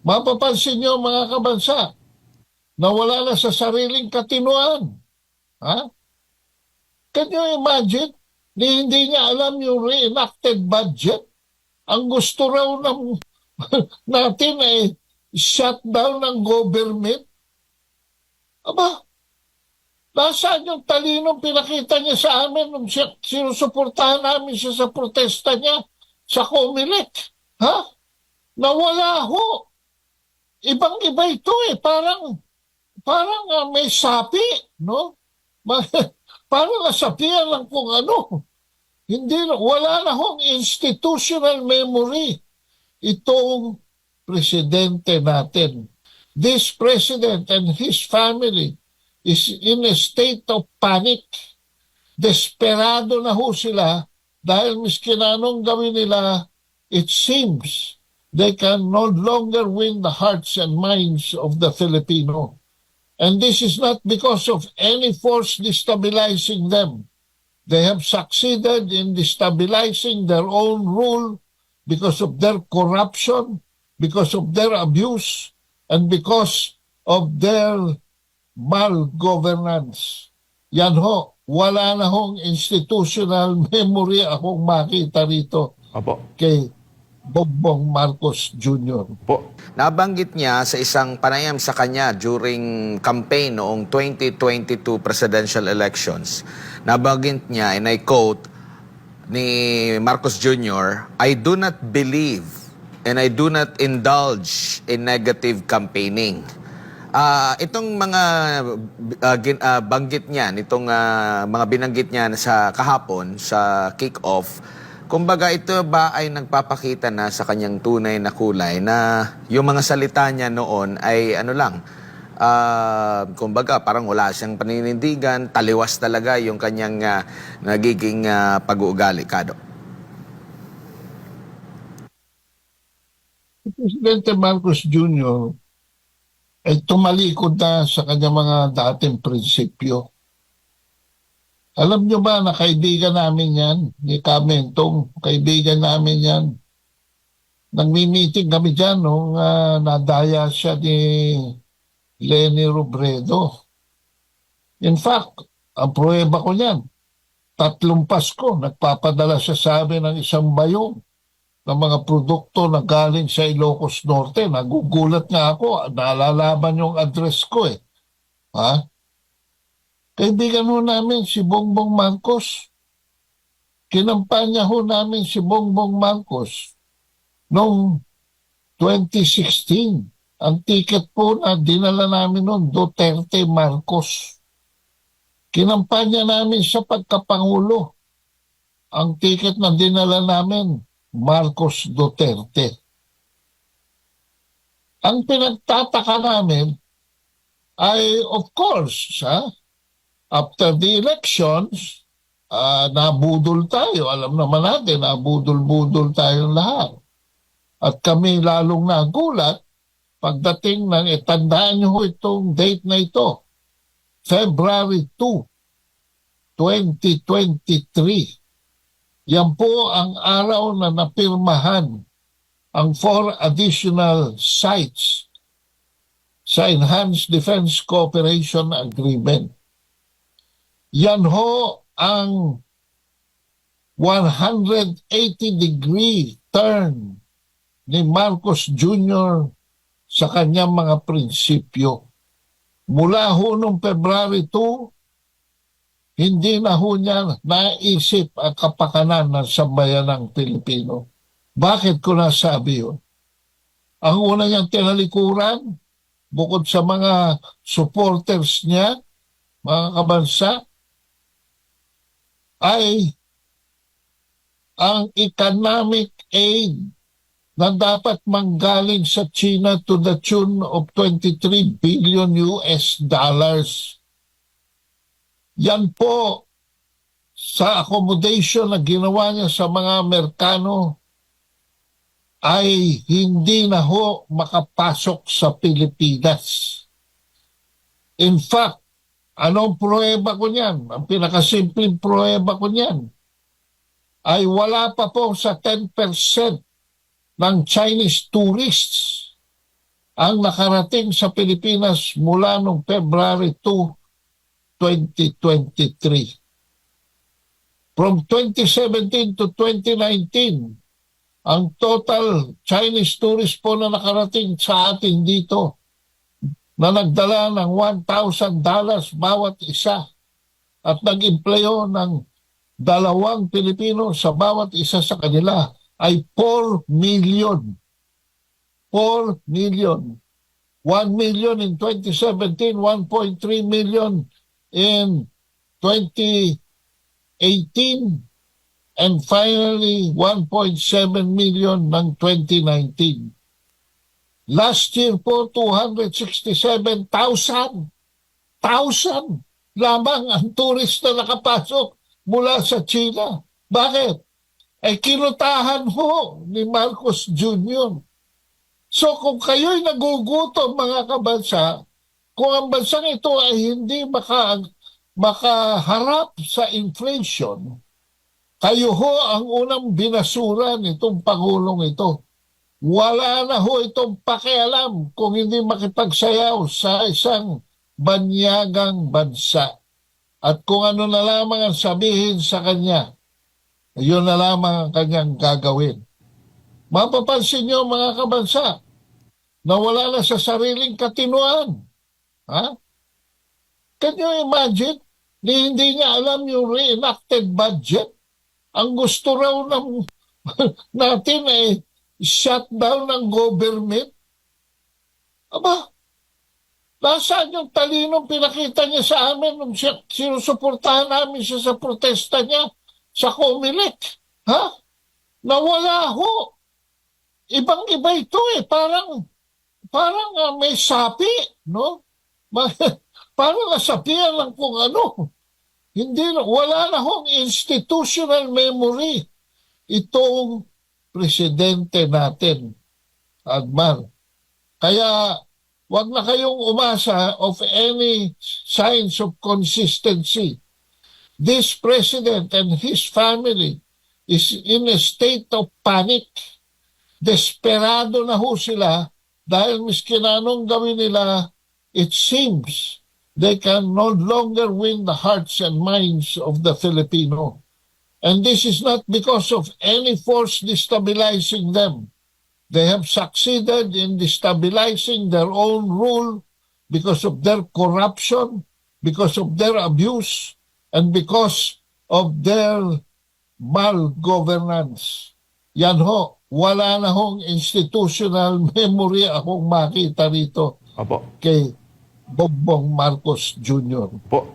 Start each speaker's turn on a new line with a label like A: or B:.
A: Mapapansin niyo mga kabansa, na wala na sa sariling katinuan. Ha? Can you imagine? Ni hindi niya alam yung reenacted budget. Ang gusto raw ng natin ay shutdown ng government. Aba, nasaan yung talinong pinakita niya sa amin nung sinusuportahan namin siya sa protesta niya sa Comelec? Ha? Nawala ho. Ibang-iba ito eh. Parang, parang ah, may sapi, no? Parang nasapian lang kung ano. Hindi, wala na hong institutional memory itong presidente natin. This president and his family is in a state of panic. Desperado na ho sila dahil miski na anong gawin nila, it seems they can no longer win the hearts and minds of the Filipino. And this is not because of any force destabilizing them. They have succeeded in destabilizing their own rule because of their corruption, because of their abuse, and because of their malgovernance. Yan ho, wala na hong institutional memory akong makita rito
B: Opo.
A: kay Bongbong Marcos Jr.
B: Po.
C: Nabanggit niya sa isang panayam sa kanya during campaign noong 2022 presidential elections. Nabanggit niya, and I quote, ni Marcos Jr., I do not believe and I do not indulge in negative campaigning. Ah, itong mga ah, gin- ah, banggit niya, itong ah, mga binanggit niya sa kahapon sa kick-off, kumbaga ito ba ay nagpapakita na sa kanyang tunay na kulay na yung mga salita niya noon ay ano lang, ah, kumbaga parang wala siyang paninindigan, taliwas talaga yung kanyang ah, nagiging ah, pag-uugali, Kado.
A: Si Presidente Marcos Jr. ay tumalikod na sa kanyang mga dating prinsipyo. Alam nyo ba na kaibigan namin yan, ni Kamentong, kaibigan namin yan. Nagmi-meeting kami dyan nung ah, nadaya siya ni Lenny Robredo. In fact, ang pruweba ko niyan, tatlong Pasko, nagpapadala siya sa amin ng isang bayong ng mga produkto na galing sa Ilocos Norte. Nagugulat nga ako, naalalaman yung address ko eh. Ha? Kaibigan ho namin si Bongbong Marcos. Kinampanya ho namin si Bongbong Marcos noong 2016. Ang ticket po na dinala namin noon, Duterte Marcos. Kinampanya namin sa pagkapangulo. Ang ticket na dinala namin, Marcos Duterte. Ang pinagtataka namin ay of course, ha, after the elections, ah, nabudol tayo. Alam naman natin, nabudol-budol tayong lahat. At kami lalong nagulat pagdating ng itandaan nyo ho itong date na ito. February 2, 2023. Yan po ang araw na napirmahan ang four additional sites sa Enhanced Defense Cooperation Agreement. Yan ho ang 180 degree turn ni Marcos Jr. sa kanyang mga prinsipyo. Mula ho noong February 2, hindi na ho niya naisip ang kapakanan ng sambayanang Pilipino. Bakit ko nasabi yun? Ang una niyang tinalikuran, bukod sa mga supporters niya, mga kabansa, ay ang economic aid na dapat manggaling sa China to the tune of 23 billion US dollars. Yan po sa accommodation na ginawa niya sa mga Amerikano ay hindi na ho makapasok sa Pilipinas. In fact, anong pruweba ko niyan? Ang pinakasimpleng pruweba ko niyan ay wala pa po sa 10% ng Chinese tourists ang nakarating sa Pilipinas mula noong February 2, 2023. From 2017 to 2019, ang total Chinese tourist po na nakarating sa atin dito na nagdala ng $1,000 bawat isa at nag-empleyo ng dalawang Pilipino sa bawat isa sa kanila ay 4 million. 4 million. 1 million in 2017, 1.3 million in 2018, and finally 1.7 million ng 2019. Last year po, 267,000 thousand lamang ang turist na nakapasok mula sa China. Bakit? Eh kinutahan ho ni Marcos Jr. So kung kayo'y nagugutom mga kabansa, kung ang bansang ito ay hindi maka, makaharap sa inflation, kayo ho ang unang binasura nitong Pangulong ito. Wala na ho itong pakialam kung hindi makipagsayaw sa isang banyagang bansa. At kung ano na lamang ang sabihin sa kanya, yun na lamang ang kanyang gagawin. Mapapansin niyo mga kabansa, na wala na sa sariling katinuan. Ha? Can you imagine? Ni hindi niya alam yung reenacted budget. Ang gusto raw ng natin ay shutdown ng government. Aba, nasaan yung talinong pinakita niya sa amin nung sinusuportahan namin siya sa protesta niya sa Comelec? Ha? Nawala ho. Ibang-iba ito eh. Parang, parang ah, may sapi, no? Parang nasapian lang kung ano. Hindi wala na hong institutional memory itong presidente natin, Agmar. Kaya wag na kayong umasa of any signs of consistency. This president and his family is in a state of panic. Desperado na ho sila dahil miskin anong gawin nila, it seems they can no longer win the hearts and minds of the Filipino. And this is not because of any force destabilizing them. They have succeeded in destabilizing their own rule because of their corruption, because of their abuse, and because of their malgovernance. Yan ho, wala na hong institutional memory akong makita rito
B: Opo.
A: kay Bongbong Marcos Jr.
B: Po.